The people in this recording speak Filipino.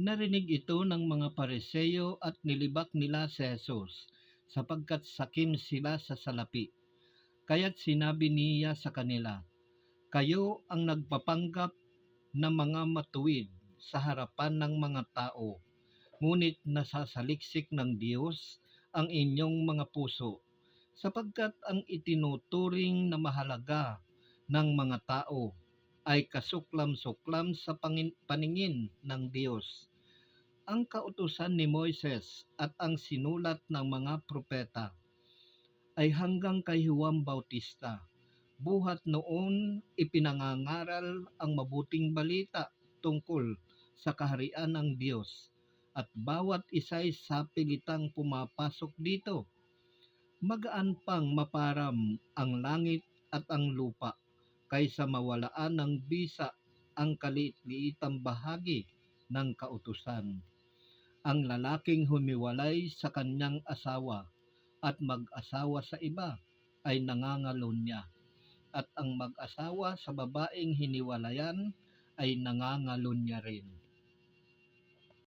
Narinig ito ng mga Pariseo at nilibak nila si Jesus sapagkat sakim sila sa salapi. Kaya't sinabi niya sa kanila, Kayo ang nagpapanggap na mga matuwid sa harapan ng mga tao, ngunit nasasaliksik ng Diyos ang inyong mga puso, sapagkat ang itinuturing na mahalaga ng mga tao ay kasuklam-suklam sa paningin ng Diyos. Ang kautusan ni Moises at ang sinulat ng mga propeta ay hanggang kay Juan Bautista. Buhat noon ipinangangaral ang mabuting balita tungkol sa kaharian ng Diyos at bawat isa'y sapilitang pumapasok dito. Magaan pang maparam ang langit at ang lupa kaysa mawalaan ng bisa ang kaliit-liitang bahagi ng kautusan. Ang lalaking humiwalay sa kanyang asawa at mag-asawa sa iba ay nangangalon niya at ang mag-asawa sa babaeng hiniwalayan ay nangangalon niya rin.